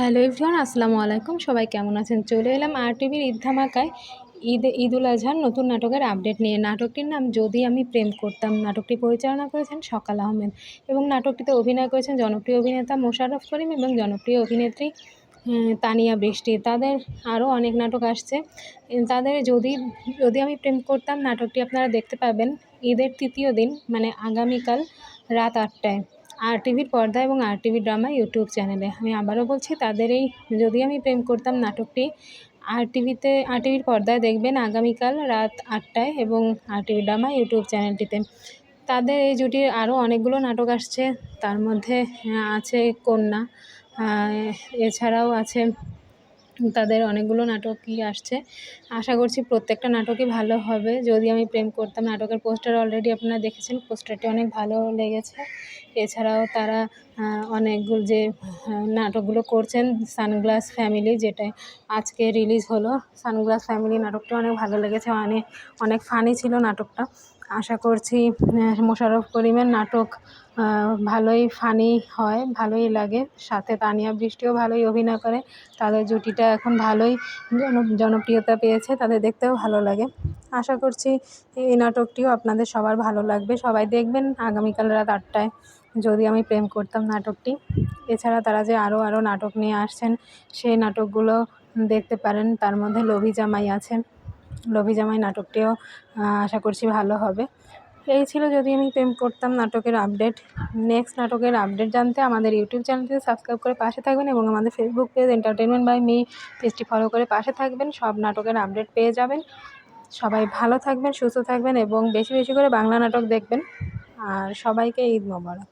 Hello everyone, আসসালামু আলাইকুম। সবাই কেমন আছেন? চলে এলাম আর টিভির ঈদ ধামাকায় ঈদ ঈদুল আজহার নতুন নাটকের আপডেট নিয়ে। নাটকটির নাম যদি আমি প্রেম করতাম। নাটকটি পরিচালনা করেছেন সকাল আহমেদ এবং নাটকটিতে অভিনয় করেছেন জনপ্রিয় অভিনেতা মোশাররফ করিম এবং জনপ্রিয় অভিনেত্রী তানিয়া বৃষ্টি। তাদের আরও অনেক নাটক আসছে। তাদের যদি যদি আমি প্রেম করতাম, নাটকটি আপনারা দেখতে পাবেন ঈদের তৃতীয় দিন মানে আগামীকাল রাত আটটায়। আর টিভির পর্দা এবং আর টিভি ড্রামা ইউটিউব চ্যানেলে। আমি আবারও বলছি, তাদের এই যদি আমি প্রেম করতাম নাটকটি আর টিভিতে আর টিভির পর্দায় দেখবেন আগামীকাল রাত আটটায় এবং আর টিভি ড্রামা ইউটিউব চ্যানেলটিতে। তাদের এই জুটির আরও অনেকগুলো নাটক আসছে। তার মধ্যে আছে কন্যা এছাড়াও আছে তাদের অনেকগুলো নাটকই আসছে। আশা করছি প্রত্যেকটা নাটকই ভালো হবে। যদি আমি প্রেম করতাম, নাটকের পোস্টার অলরেডি আপনারা দেখেছেন, পোস্টারটি অনেক ভালো লেগেছে। এছাড়াও তারা অনেকগুলো যে নাটকগুলো করছেন, সানগ্লাস ফ্যামিলি যেটা আজকে রিলিজ হলো, সানগ্লাস ফ্যামিলি নাটকটা অনেক ভালো লেগেছে। অনেক অনেক ফানি ছিল নাটকটা। আশা করছি মোশাররফ করিমের নাটক ভালোই ফানি হয়, ভালোই লাগে। সাথে তানিয়া বৃষ্টিও ভালোই অভিনয় করে। তাদের জুটিটা এখন ভালোই জনপ্রিয়তা পেয়েছে, তাদের দেখতেও ভালো লাগে। আশা করছি এই নাটকটিও আপনাদের সবার ভালো লাগবে। সবাই দেখবেন আগামীকাল রাত আটটায়, যদি আমি প্রেম করতাম নাটকটি। এছাড়া তারা যে আরও আরও নাটক নিয়ে আসছেন, সেই নাটকগুলো দেখতে পারেন। তার মধ্যে লোভী জামাই আছে। লোভী জামাই নাটকটিও আশা করছি ভালো হবে। এই ছিল যদি আমি প্রেম করতাম নাটকের আপডেট। নেক্সট নাটকের আপডেট জানতে আমাদের ইউটিউব চ্যানেলটি সাবস্ক্রাইব করে পাশে থাকবেন এবং আমাদের Facebook page entertainment by me পেজটি ফলো করে পাশে থাকবেন। সব নাটকের আপডেট পেয়ে যাবেন। সবাই ভালো থাকবেন, সুস্থ থাকবেন এবং বেশি বেশি করে বাংলা নাটক দেখবেন। আর সবাইকে ঈদ মোবারক।